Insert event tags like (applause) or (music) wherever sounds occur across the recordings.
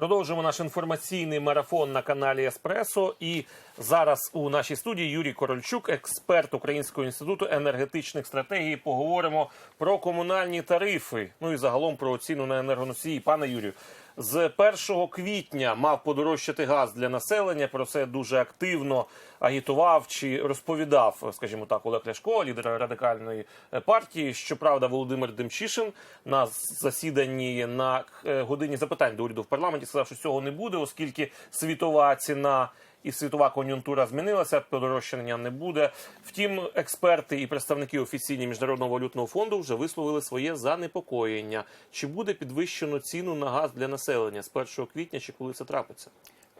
Продовжуємо наш інформаційний марафон на каналі Еспресо. І зараз у нашій студії Юрій Корольчук, експерт Українського інституту енергетичних стратегій. Поговоримо про комунальні тарифи. Ну і загалом про ціну на енергоносії. Пане Юрію, з 1 квітня мав подорожчати газ для населення. Про це дуже активно агітував чи розповідав, скажімо так, Олег Ляшко, лідер радикальної партії. Щоправда, Володимир Демчишин на засіданні на е, годині запитань до уряду в парламенті сказав, що цього не буде, оскільки світова ціна. І світова кон'юнктура змінилася, подорожчання не буде. Втім, експерти і представники офіційні міжнародного валютного фонду вже висловили своє занепокоєння. Чи буде підвищено ціну на газ для населення з 1 квітня, чи коли це трапиться?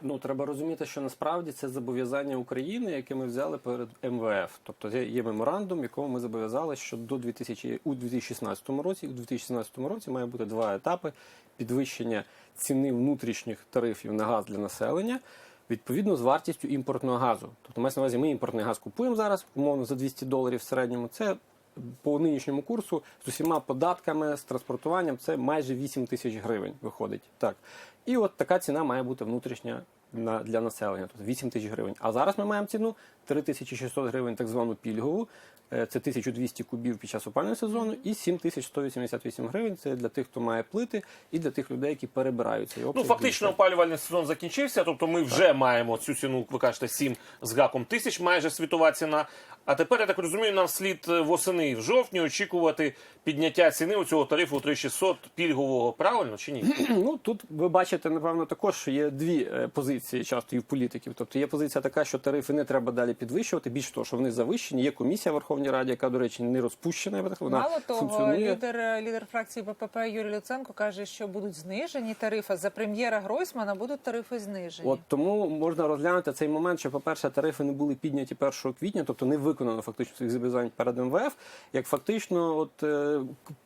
Ну треба розуміти, що насправді це зобов'язання України, яке ми взяли перед МВФ. Тобто є- меморандум, в якому ми зобов'язали, що до 2000, у 2016 році, у 2017 році має бути два етапи підвищення ціни внутрішніх тарифів на газ для населення. Відповідно з вартістю імпортного газу. Тобто, мається на увазі, ми імпортний газ купуємо зараз, умовно за 200 доларів в середньому. Це по нинішньому курсу з усіма податками, з транспортуванням, це майже 8 тисяч гривень виходить. Так. І от така ціна має бути внутрішня на, для населення, тобто 8 тисяч гривень. А зараз ми маємо ціну 3600 гривень, так звану пільгову. Е, Це 1200 кубів під час опалювального сезону, і 7188 гривень. Це для тих, хто має плити, і для тих людей, які перебираються. Ну фактично опалювальний сезон закінчився. Тобто, ми вже маємо цю ціну. Ви кажете, 7 з гаком тисяч, майже світова ціна. А тепер я так розумію, нам слід е, восени в жовтні очікувати підняття ціни у цього тарифу 3600 пільгового. Правильно чи ні? (clears throat) Ну тут ви бачите, напевно, також що є дві е, позиції часто і в політиків. Тобто є позиція така, що тарифи не треба далі підвищувати. Більш того, що вони завищені. Є комісія в Верховній Раді, яка, до речі, не розпущена. я би так- Вона Мало того, функціонує. лідер, лідер фракції БПП Юрій Люценко каже, що будуть знижені тарифи. За прем'єра Гройсмана будуть тарифи знижені. От тому можна розглянути цей момент, що, по-перше, тарифи не були підняті 1 квітня, тобто не виконано фактично своїх зобов'язань перед МВФ, як фактично от, е,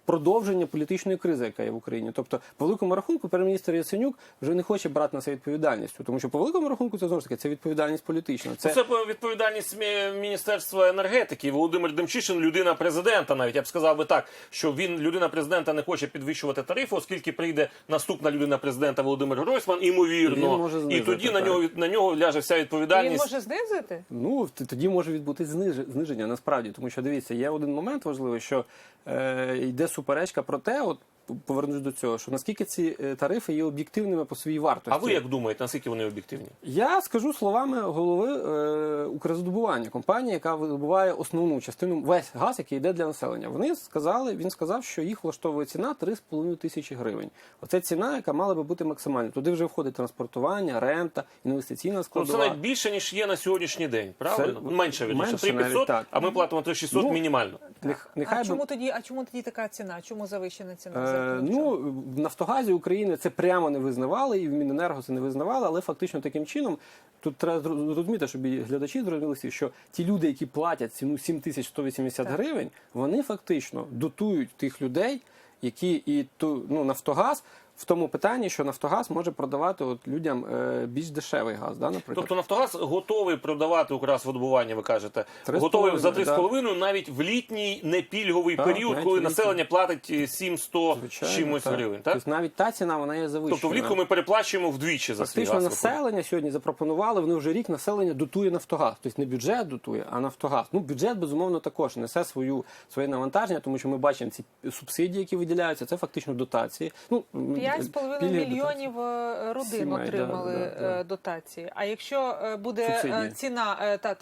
продовження політичної кризи, яка є в Україні. Тобто, по великому рахунку, прем'єр-міністр Яценюк вже не хоче брати на себе відповідальність, тому що по великому рахунку це знову ж таки це відповідальність політична. Це, це відповідальність Мі- Міністерства енергетики. Володимир Демчишин, людина президента, навіть я б сказав би так, що він людина президента не хоче підвищувати тарифи, оскільки прийде наступна людина президента Володимир Гройсман, імовірно, може і знизити, тоді на нього на нього ляже вся Він відповідальність. може знизити? Ну тоді може відбутись зниж- зниження насправді, тому що дивіться, є один момент важливий, що е, йде суперечка про те, от повернусь до цього, що наскільки ці е, тарифи є об'єктивними по своїй вартості. А ви як думаєте, наскільки вони об'єктивні? Я скажу словами голови е, Укрзадобування, компанії, яка видобуває основну частину весь газ, який йде для населення. Вони сказали, він сказав, що їх влаштовує ціна 3,5 тисячі гривень. Оце ціна, яка мала би бути максимальна. Туди вже входить транспортування, рента, інвестиційна Ну, складова. це навіть більше ніж є на сьогоднішній день, правильно? Це- менше менше 3500, навіть, так. а ми платимо 3600 Ну, мінімально. Нех- А нехай би- чому тоді? А чому тоді така ціна? Чому завищена ціна? За Е, ну, в Нафтогазі України це прямо не визнавали, і в Міненерго це не визнавали, але фактично таким чином тут треба зрозуміти, щоб і глядачі зрозуміли, всі, що ті люди, які платять ціну 7180 Так. гривень, вони фактично дотують тих людей, які і ту, ну, Нафтогаз в тому питанні, що Нафтогаз може продавати от людям е, більш дешевий газ, да, наприклад. Тобто Нафтогаз готовий продавати Укргазвидобування, ви кажете, готовий за половиною, 3,5 навіть в літній непільговий Так, період, коли літній. населення платить е, 700 Звичайно, чимось так. гривень. Так? Тобто навіть та ціна вона є завищена. Тобто влітку ми переплачуємо вдвічі за свій газ. населення сьогодні запропонували. Вони вже рік населення дотує Нафтогаз. Тобто не бюджет дотує, а Нафтогаз. Ну бюджет безумовно також несе свою своє навантаження, тому що ми бачимо ці субсидії, які виділяються. Це фактично дотації. Ну 5,5 пільги, мільйонів е, родин Сімей, отримали да, да. е, дотації. А якщо е, буде Субсидії. е, ціна та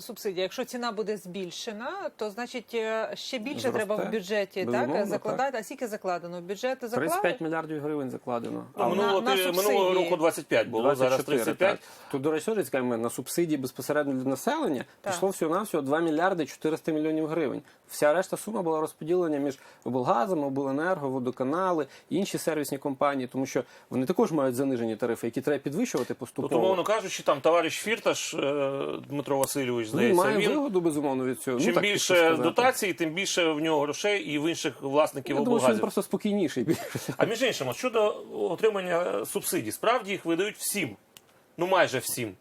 субсидія, якщо ціна буде збільшена, то значить ще більше Зросте. треба в бюджеті Безумовно, так закладати. А скільки закладено? В бюджет заклали? 35 мільярдів гривень закладено. Ну, на- минулого, на ти- минулого року 25 було, зараз 24, 35. Так. Тут, до речі, скажімо, на субсидії безпосередньо для населення Так. пішло всього навсього 2 мільярди 400 мільйонів гривень. Вся решта сума була розподілена між облгазом, обленерго, водоканали, інші сервісні компанії, тому що вони також мають занижені тарифи, які треба підвищувати поступово. Тобто, умовно кажучи, там товариш Фірташ е, Дмитро Васильович, Він здається, має він вигоду безумовно від цього. чим ну, так, більше дотацій, тим більше в нього грошей і в інших власників Я думаю, що він просто спокійніший. А між іншим, щодо отримання субсидій, справді їх видають всім, ну майже всім.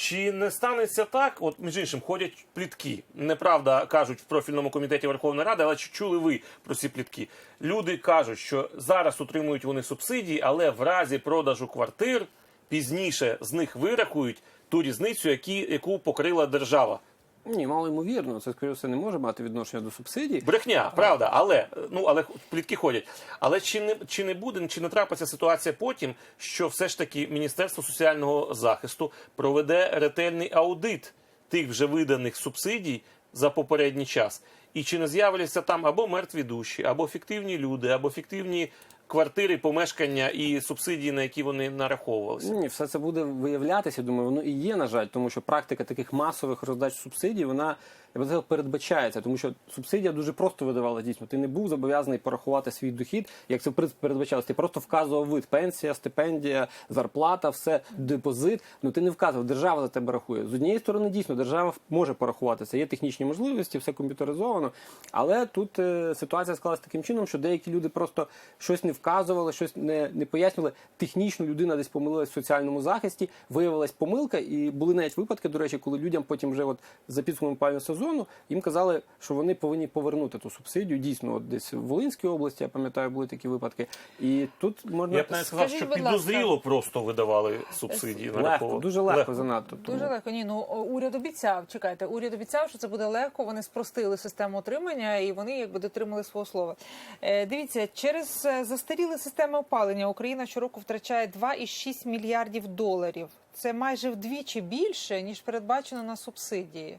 Чи не станеться так? От між іншим ходять плітки. Неправда кажуть в профільному комітеті Верховної Ради, але чи чули ви про ці плітки? Люди кажуть, що зараз отримують вони субсидії, але в разі продажу квартир пізніше з них вирахують ту різницю, які, яку покрила держава. Ні, мало ймовірно, це скоріше все не може мати відношення до субсидій. Брехня, правда, але ну але плітки ходять. Але чи не чи не буде, чи не трапиться ситуація потім, що все ж таки Міністерство соціального захисту проведе ретельний аудит тих вже виданих субсидій за попередній час? І чи не з'являться там або мертві душі, або фіктивні люди, або фіктивні квартири, помешкання і субсидії, на які вони нараховувалися? Ні, все це буде виявлятися. Думаю, воно і є, на жаль, тому що практика таких масових роздач субсидій, вона я би сказав, передбачається, тому що субсидія дуже просто видавала дійсно. Ти не був зобов'язаний порахувати свій дохід, як це в принципі передбачалося. Ти просто вказував вид пенсія, стипендія, зарплата, все депозит. Ну ти не вказував, держава за тебе рахує. З однієї сторони, дійсно, держава може порахувати це. Є технічні можливості, все комп'ютеризовано. Але тут е, ситуація склалася таким чином, що деякі люди просто щось не вказували, щось не, не пояснювали. Технічно людина десь помилилась в соціальному захисті, виявилась помилка, і були навіть випадки, до речі, коли людям потім вже от за підсумком опалювального сезону їм казали, що вони повинні повернути ту субсидію. Дійсно, от десь в Волинській області, я пам'ятаю, були такі випадки. І тут можна Я б навіть сказав, що підозріло просто видавали субсидії. легко, дуже легко, занадто. Тому- Дуже легко. Ні, ну уряд обіцяв. Чекайте, уряд обіцяв, що це буде легко. Вони спростили систему отримання і вони якби дотримали свого слова. Е, дивіться, через е, застаріли системи опалення Україна щороку втрачає 2,6 мільярдів доларів. Це майже вдвічі більше ніж передбачено на субсидії.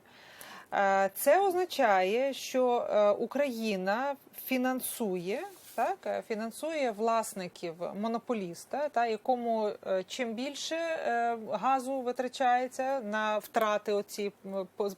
Е, Це означає, що е, Україна фінансує. Так, е, фінансує власників монополіста, та якому е, чим більше е, газу витрачається на втрати оці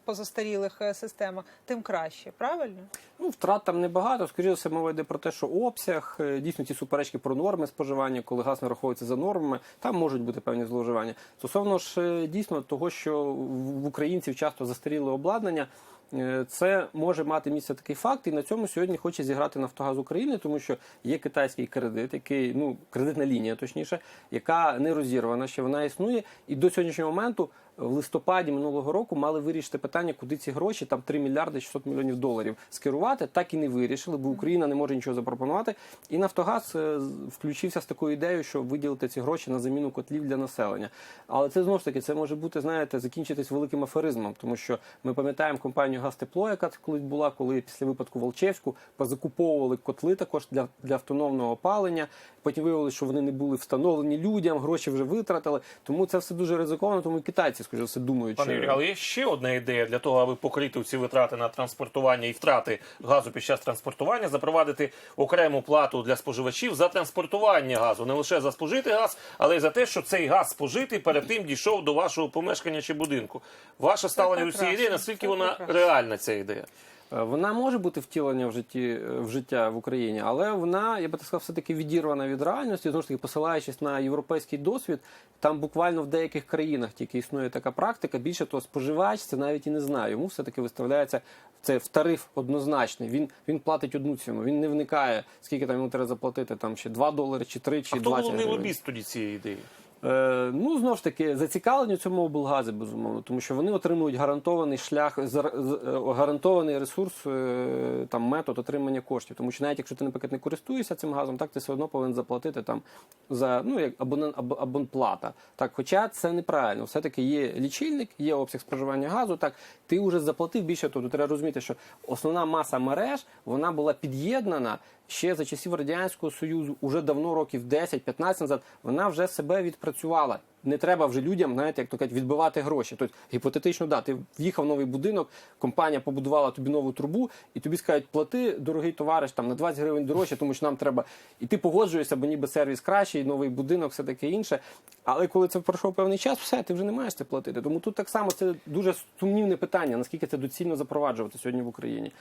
позастарілих системах, тим краще. Правильно? Ну, втрат там небагато. Скоріше все, мова йде про те, що обсяг, дійсно ці суперечки про норми споживання, коли газ не рахується за нормами, там можуть бути певні зловживання. Стосовно ж дійсно того, що в українців часто застаріле обладнання. Е, Це може мати місце такий факт, і на цьому сьогодні хоче зіграти Нафтогаз України, тому що є китайський кредит, який ну кредитна лінія, точніше, яка не розірвана, ще вона існує. І до сьогоднішнього моменту в листопаді минулого року мали вирішити питання, куди ці гроші, там 3 мільярди 600 мільйонів доларів скерувати. Так і не вирішили, бо Україна не може нічого запропонувати. І Нафтогаз е, включився з такою ідеєю, що виділити ці гроші на заміну котлів для населення. Але це знову ж таки це може бути, знаєте, закінчитись великим аферизмом, тому що ми пам'ятаємо компанію Газтепло, яка колись була, коли після випадку Волчевську позакуповували котли також для, для автономного опалення. Потім виявилося, що вони не були встановлені людям, гроші вже витратили. Тому це все дуже ризиковано. Тому китайці, скоріше все, думають, Пане Юрій, але є ще одна ідея для того, аби покрити ці витрати на транспортування і втрати газу під час транспортування, запровадити окрему плату для споживачів за транспортування газу, не лише за спожитий газ, але й за те, що цей газ спожитий перед тим дійшов до вашого помешкання чи будинку. Ваше ставлення до цієї ідеї, наскільки вона прекрасно. реальна ця ідея? Е, Вона може бути втілення в житті е, в життя в Україні, але вона, я би так сказав, все таки відірвана від реальності. Знову ж таки, посилаючись на європейський досвід, там буквально в деяких країнах тільки існує така практика. Більше того, споживач це навіть і не знає. Йому все таки виставляється це в тариф однозначний. Він він платить одну ціну. Він не вникає, скільки там йому треба заплатити, там ще 2 долари, чи 3, чи А хто 20 головний лобіст тоді цієї ідеї? Е, ну, знову ж таки, зацікавлені цьому облгази, безумовно, тому що вони отримують гарантований шлях, е, гарантований ресурс, е, там, метод отримання коштів. Тому що навіть якщо ти, наприклад, не користуєшся цим газом, так ти все одно повинен заплатити там за ну, як абонен, аб, абонплата. Так, хоча це неправильно. Все-таки є лічильник, є обсяг споживання газу. Так, ти вже заплатив більше, тобто треба розуміти, що основна маса мереж вона була під'єднана ще за часів радянського союзу, уже давно років 10-15 назад. Вона вже себе відпрацювала. Не треба вже людям, знаєте, як то кажуть, відбивати гроші. Тобто, гіпотетично, да, ти в'їхав в новий будинок, компанія побудувала тобі нову трубу, і тобі скажуть, плати, дорогий товариш, там на 20 гривень дорожче, тому що нам треба. І ти погоджуєшся, бо ніби сервіс кращий, новий будинок, все таке інше. Але коли це пройшов певний час, все, ти вже не маєш це платити. Тому тут так само це дуже сумнівне питання, наскільки це доцільно запроваджувати сьогодні в Україні.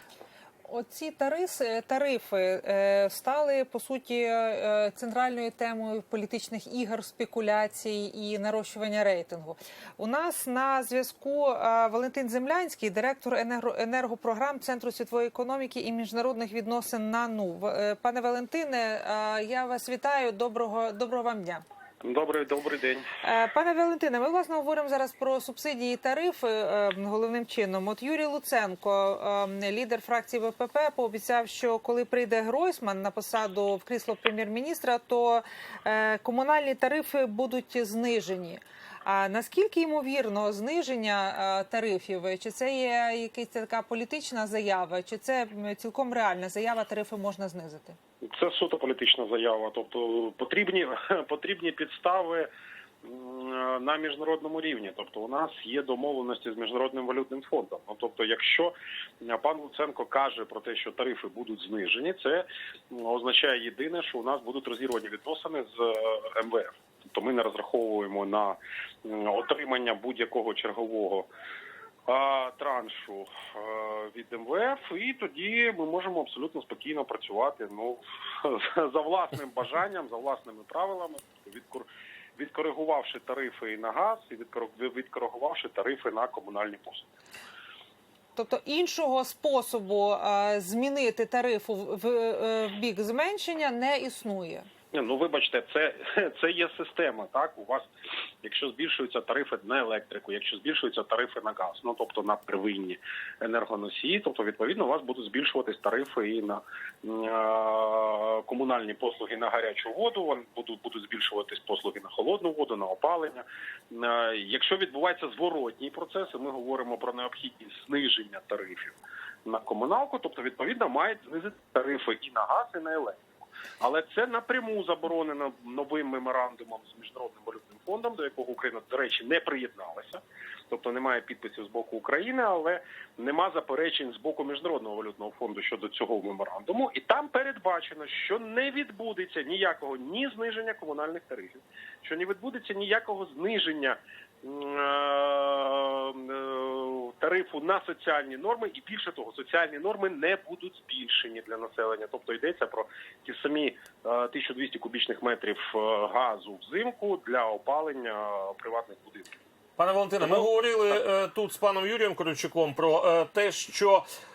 Оці тариси, тарифи е, стали по суті е, центральною темою політичних ігор, спекуляцій і нарощування рейтингу. У нас на зв'язку е, Валентин Землянський, директор енерго- енергопрограм Центру світової економіки і міжнародних відносин НАНУ. Е, Пане Валентине, е, я вас вітаю. Доброго доброго вам дня. Добрий, добрий день. Е, Пане Валентине, ми власне говоримо зараз про субсидії і тарифи е, головним чином. От Юрій Луценко, е, лідер фракції ВПП, пообіцяв, що коли прийде Гройсман на посаду в крісло прем'єр-міністра, то комунальні тарифи будуть знижені. А наскільки ймовірно зниження тарифів? Чи це є якась така політична заява, чи це цілком реальна заява? Тарифи можна знизити? Це суто політична заява. Тобто потрібні (laughs) потрібні підстави на міжнародному рівні. Тобто, у нас є домовленості з міжнародним валютним фондом. Ну тобто, якщо пан Луценко каже про те, що тарифи будуть знижені, це означає єдине, що у нас будуть розірвані відносини з е, МВФ. Тобто ми не розраховуємо на отримання будь-якого чергового траншу від МВФ, і тоді ми можемо абсолютно спокійно працювати ну (laughs) за власним бажанням, за власними правилами, тобто відкоригувавши тарифи на газ, і відкор- відкоригувавши тарифи на комунальні послуги. Тобто іншого способу змінити тарифу е, в бік зменшення не існує. Ну вибачте, це, (laughs) це є система. Так у вас, якщо збільшуються тарифи на електрику, якщо збільшуються тарифи на газ, ну тобто на первинні енергоносії, тобто відповідно у вас будуть збільшуватись тарифи і на е, комунальні послуги на гарячу воду. Будуть будуть збільшуватись послуги на холодну воду, на опалення. Е, якщо відбувається зворотній процес, і ми говоримо про необхідність зниження тарифів на комуналку, тобто відповідно мають знизити тарифи і на газ, і на електрику. Але це напряму заборонено новим меморандумом з міжнародним валютним фондом, до якого Україна, до речі, не приєдналася. Тобто немає підписів з боку України, але нема заперечень з боку міжнародного валютного фонду щодо цього меморандуму. І там передбачено, що не відбудеться ніякого ні зниження комунальних тарифів, що не відбудеться ніякого зниження тарифу на соціальні норми, і більше того, соціальні норми не будуть збільшені для населення. Тобто йдеться про ті самі е, 1200 кубічних метрів е, газу взимку для опалення приватних будинків. Пане Валентине, ми говорили е, тут з паном Юрієм Корючуком про е, те, що е,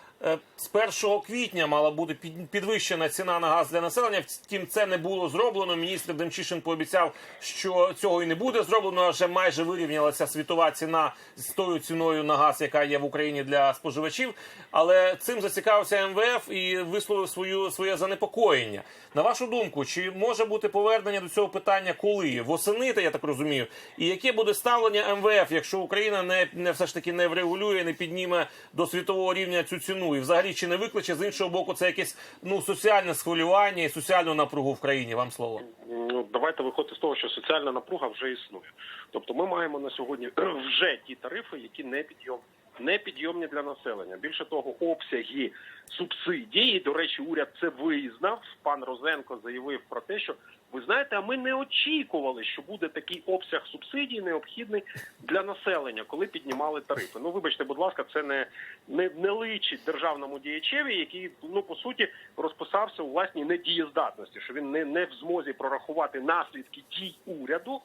з 1 квітня мала бути під- підвищена ціна на газ для населення. Втім, це не було зроблено. Міністр Демчишин пообіцяв, що цього і не буде зроблено. Вже майже вирівнялася світова ціна з тою ціною на газ, яка є в Україні для споживачів. Але цим зацікавився МВФ і висловив свою своє занепокоєння. На вашу думку, чи може бути повернення до цього питання коли? Восени, я так розумію, і яке буде ставлення МВФ, якщо Україна не, не все ж таки не врегулює, не підніме до світового рівня цю ціну, і взагалі чи не викличе з іншого боку це якесь ну соціальне схвилювання і соціальну напругу в країні? Вам слово. Ну, давайте виходити з того, що соціальна напруга вже існує. Тобто ми маємо на сьогодні (clears throat) вже ті тарифи, які не підйомні. Не підйомні для населення. Більше того, обсяги субсидій. І, до речі, уряд це визнав. Пан Розенко заявив про те, що ви знаєте, а ми не очікували, що буде такий обсяг субсидій необхідний для населення, коли піднімали тарифи. Ну, вибачте, будь ласка, це не, не, не личить державному діячеві, який ну по суті розписався у власній недієздатності, що він не, не в змозі прорахувати наслідки дій уряду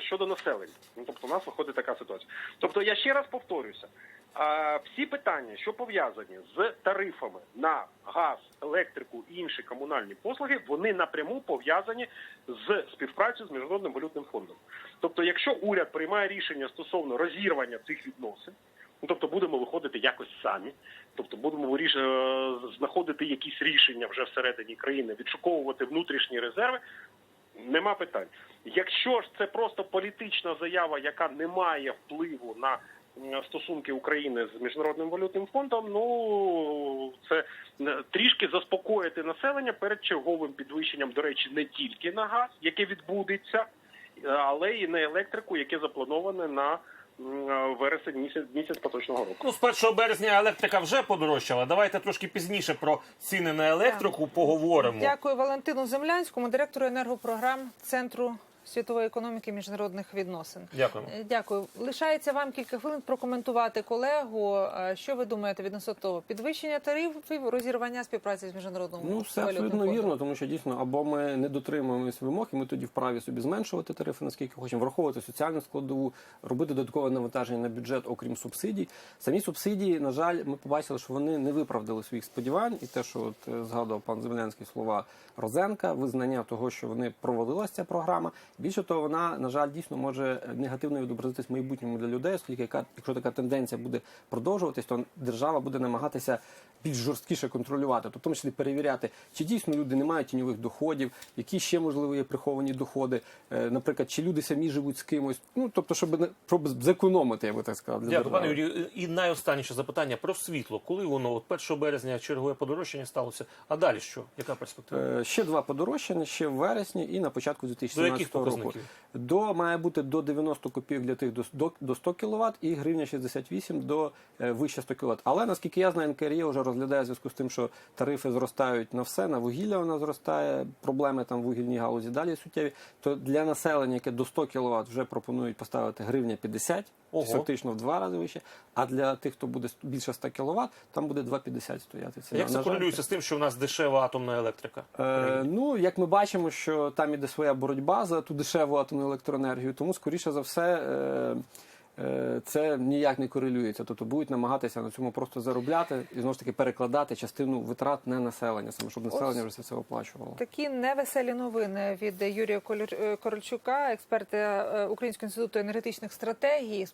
щодо населення. Ну тобто, у нас виходить така ситуація. Тобто, я ще раз повторюся. е, Всі питання, що пов'язані з тарифами на газ, електрику і інші комунальні послуги, вони напряму пов'язані з співпрацею з міжнародним валютним фондом. Тобто, якщо уряд приймає рішення стосовно розірвання цих відносин, ну тобто будемо виходити якось самі, тобто будемо виріш... е, знаходити якісь рішення вже всередині країни, відшуковувати внутрішні резерви. Нема питань. Якщо ж це просто політична заява, яка не має впливу на стосунки України з міжнародним валютним фондом, ну це е, трішки заспокоїти населення перед черговим підвищенням, до речі, не тільки на газ, яке відбудеться, е, але і на електрику, яке заплановане на вересень місяць місяць поточного року. Ну, з 1 березня електрика вже подорожчала. Давайте трошки пізніше про ціни на електрику поговоримо. Дякую Валентину Землянському, директору енергопрограм Центру світової економіки і міжнародних відносин. Дякуємо. Е, Дякую. Лишається вам кілька хвилин прокоментувати колегу. Е, Що ви думаєте відносно того? Підвищення тарифів, розірвання співпраці з міжнародним Ну, все абсолютно фондом? вірно, тому що дійсно або ми не дотримуємося вимог, і ми тоді вправі собі зменшувати тарифи, наскільки хочемо, враховувати соціальну складову, робити додаткове навантаження на бюджет, окрім субсидій. Самі субсидії, на жаль, ми побачили, що вони не виправдали своїх сподівань, і те, що от е, згадував пан Землянський слова Розенка, визнання того, що вони провалилася ця програма. Більше того, вона на жаль дійсно може негативно відобразитись в майбутньому для людей, оскільки яка, якщо така тенденція буде продовжуватись, то держава буде намагатися більш жорсткіше контролювати, тобто в тому числі перевіряти, чи дійсно люди не мають тіньових доходів, які ще можливо є приховані доходи, Е, наприклад, чи люди самі живуть з кимось. Ну тобто, щоб не щоб зекономити, я би так сказав, для Дякую, пане. Юрію. І найостанніше запитання про світло. Коли воно от 1 березня чергове подорожчання сталося? А далі що? Яка перспектива? Е, Ще два подорожчання, ще в вересні і на початку До яких 2017 року. Показників? До має бути до 90 копійок для тих до, до 100 кВт і гривня 68 до е, вище 100 кВт. Але наскільки я знаю, НКРЄ вже розглядає в зв'язку з тим, що тарифи зростають на все, на вугілля вона зростає, проблеми там в вугільній галузі далі суттєві. То для населення, яке до 100 кВт, вже пропонують поставити гривня 50, Ого. фактично в два рази вище. А для тих, хто буде більше 100 кВт, там буде 2,50 стояти. Це, Як це корелюється з тим, що в нас дешева атомна електрика? Е, ну, як ми бачимо, що там іде своя боротьба за ту дешеву атомну електроенергію, тому, скоріше за все, е, е, це ніяк не корелюється. Тобто будуть намагатися на цьому просто заробляти і знову ж таки перекладати частину витрат на населення, саме щоб населення вже все це оплачувало. Такі невеселі новини від Юрія е, Корольчука, експерта е, Українського інституту енергетичних стратегій.